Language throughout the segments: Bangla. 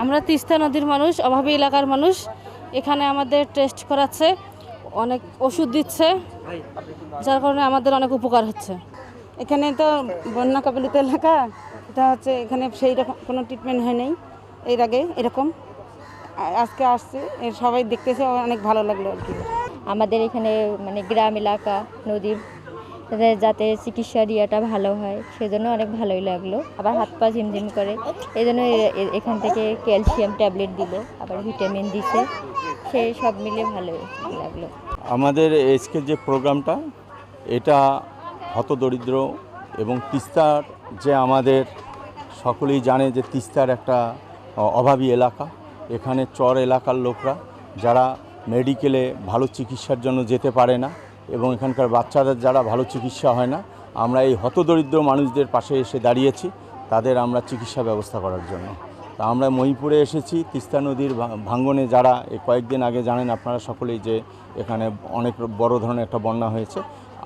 আমরা তিস্তা নদীর মানুষ, অভাবী এলাকার মানুষ। এখানে আমাদের টেস্ট করাচ্ছে, অনেক ওষুধ দিচ্ছে, যার কারণে আমাদের অনেক উপকার হচ্ছে। এখানে তো বন্যা কবলিত এলাকা, এটা হচ্ছে এখানে সেই রকম কোনো ট্রিটমেন্ট হয় নাই, এর আগে এরকম। আজকে আসছে সবাই দেখতেছে, অনেক ভালো লাগল আর কি। আমাদের এখানে মানে গ্রাম এলাকা, নদীর যাতে চিকিৎসার ইয়েটা ভালো হয়, সেজন্য অনেক ভালোই লাগল। আবার হাত পা ঝিমঝিম করে এই জন্য এখান থেকে ক্যালসিয়াম ট্যাবলেট দিল, আবার ভিটামিন দিছে সেই সব মিলে ভালোই লাগল। আমাদের আজকে যে প্রোগ্রামটা, এটা হতদরিদ্র এবং তিস্তার যে আমাদের সকলেই জানে যে তিস্তার একটা অভাবী এলাকা, এখানে চর এলাকার লোকরা, যারা মেডিকেলে ভালো চিকিৎসার জন্য যেতে পারে না এবং এখানকার বাচ্চাদের যারা ভালো চিকিৎসা হয় না, আমরা এই হতদরিদ্র মানুষদের পাশে এসে দাঁড়িয়েছি, তাদের আমরা চিকিৎসা ব্যবস্থা করার জন্য। তা আমরা মহিপুরে এসেছি, তিস্তা নদীর ভাঙ্গনে যারা এই কয়েকদিন আগে জানেন আপনারা সকলেই যে এখানে অনেক বড় ধরনের একটা বন্যা হয়েছে,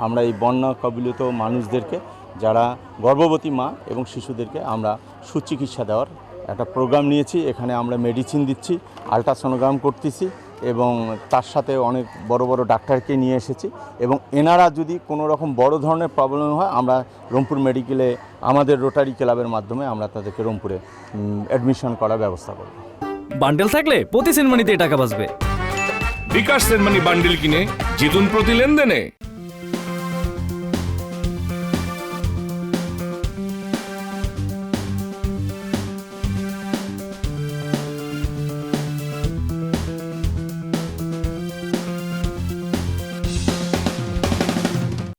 আমরা এই বন্যা কবলিত মানুষদেরকে, যারা গর্ভবতী মা এবং শিশুদেরকে আমরা সুচিকিৎসা দেওয়ার একটা প্রোগ্রাম নিয়েছি, এখানে আমরা মেডিসিন দিচ্ছি, আলট্রাসোনোগ্রাম করতেছি এবং তার সাথে অনেক বড় বড় ডাক্তারকে নিয়ে এসেছি এবং এনারা যদি কোনো রকম বড় ধরনের প্রবলেম হয় আমরা রংপুর মেডিকেলে আমাদের রোটারি ক্লাবের মাধ্যমে আমরা তাদেরকে রংপুরে অ্যাডমিশন করার ব্যবস্থা করব। বান্ডেল থাকলে প্রতি সেনমানিতে টাকা বাঁচবে। বিকাশ সেনমানি বান্ডেল কিনে জিতুন প্রতি লেনদেনে।